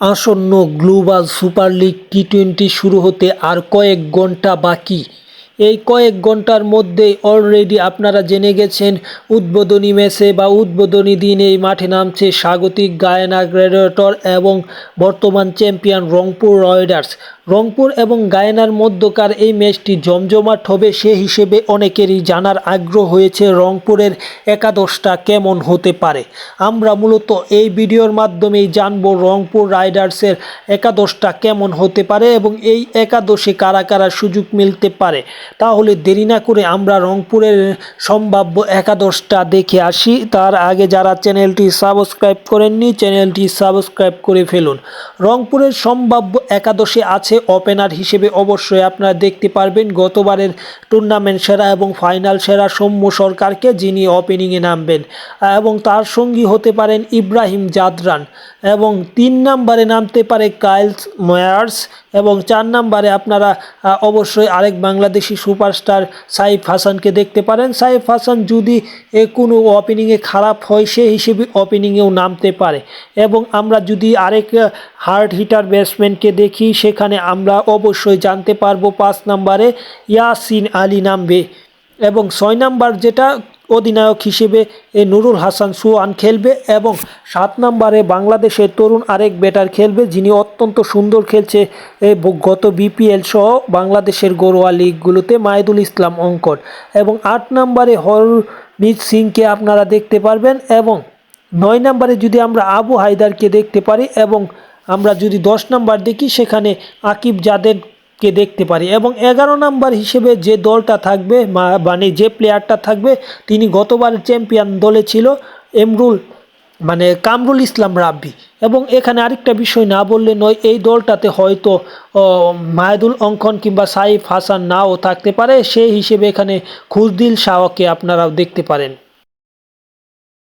আসন্ন global super league T twenty শুরু হতে আর কয়েক ঘণ্টা বাকি। এই কয়েক ঘণ্টার মধ্যেই অলরেডি আপনারা জেনে গেছেন, উদ্বোধনী ম্যাচে বা উদ্বোধনী দিন এই মাঠে নামছে স্বাগতিক গায়না গ্রেডেটর এবং বর্তমান চ্যাম্পিয়ন রংপুর রাইডার্স রংপুর এবং গায়নার মধ্যকার এই ম্যাচটি জমজমাট হবে সে হিসেবে অনেকেরই জানার আগ্রহ হয়েছে রংপুরের একাদশটা কেমন হতে পারে। আমরা মূলত এই ভিডিওর মাধ্যমেই জানব রংপুর রাইডার্সের একাদশটা কেমন হতে পারে এবং এই একাদশে কারা কারা সুযোগ মিলতে পারে। তাহলে দেরি না করে আমরা রংপুরের সম্ভাব্য একাদশটা দেখে আসি। তার আগে যারা চ্যানেলটি সাবস্ক্রাইব করেননি, চ্যানেলটি সাবস্ক্রাইব করে ফেলুন। রংপুরের সম্ভাব্য একাদশে আছে ওপেনার হিসেবে অবশ্যই আপনারা দেখতে পারবেন গতবারের টুর্নামেন্ট সেরা এবং ফাইনাল সেরা সৌম্য সরকারকে যিনি ওপেনিংয়ে নামবেন। এবং তার সঙ্গী হতে পারেন ইব্রাহিম জাদরান এবং তিন নাম্বারে নামতে পারে কাইলস ময়ার্স এবং চার নাম্বারে আপনারা অবশ্যই আরেক বাংলাদেশি সুপারস্টার সাইফ হাসানকে দেখতে পারেন। সাইফ হাসান যদি কোনো ওপেনিংয়ে খারাপ হয়, সে হিসেবে ওপেনিংয়েও নামতে পারে। এবং আমরা যদি আরেক হার্ড হিটার ব্যাটসম্যানকে দেখি, সেখানে আমরা অবশ্যই জানতে পারব পাঁচ নম্বরে ইয়াসিন আলী নামবে এবং ছয় নাম্বার যেটা অধিনায়ক হিসেবে এ নুরুল হাসান সুয়ান খেলবে এবং সাত নম্বরে বাংলাদেশের তরুণ আরেক ব্যাটার খেলবে যিনি অত্যন্ত সুন্দর খেলছে গত বিপিএল সহ বাংলাদেশের গড়োয়া লিগগুলোতে মাহিদুল ইসলাম অঙ্কন এবং আট নম্বরে হরমিত সিংকে আপনারা দেখতে পারবেন এবং নয় নম্বরে যদি আমরা আবু হায়দারকে দেখতে পারি এবং আমরা যদি দশ নাম্বার দেখি সেখানে আকিব জাদেদকে দেখতে পারি এবং এগারো নাম্বার হিসেবে যে দলটা থাকবে মানে যে প্লেয়ারটা থাকবে তিনি গতবার চ্যাম্পিয়ন দলে ছিল এমরুল মানে কামরুল ইসলাম রাব্বি। এবং এখানে আরেকটা বিষয় না বললে নয় এই দলটাতে হয়তো ও, মাহেদুল অঙ্কন কিংবা সাইফ হাসান নাও থাকতে পারে। সেই হিসেবে এখানে খুজদিল শাহকে আপনারা দেখতে পারেন।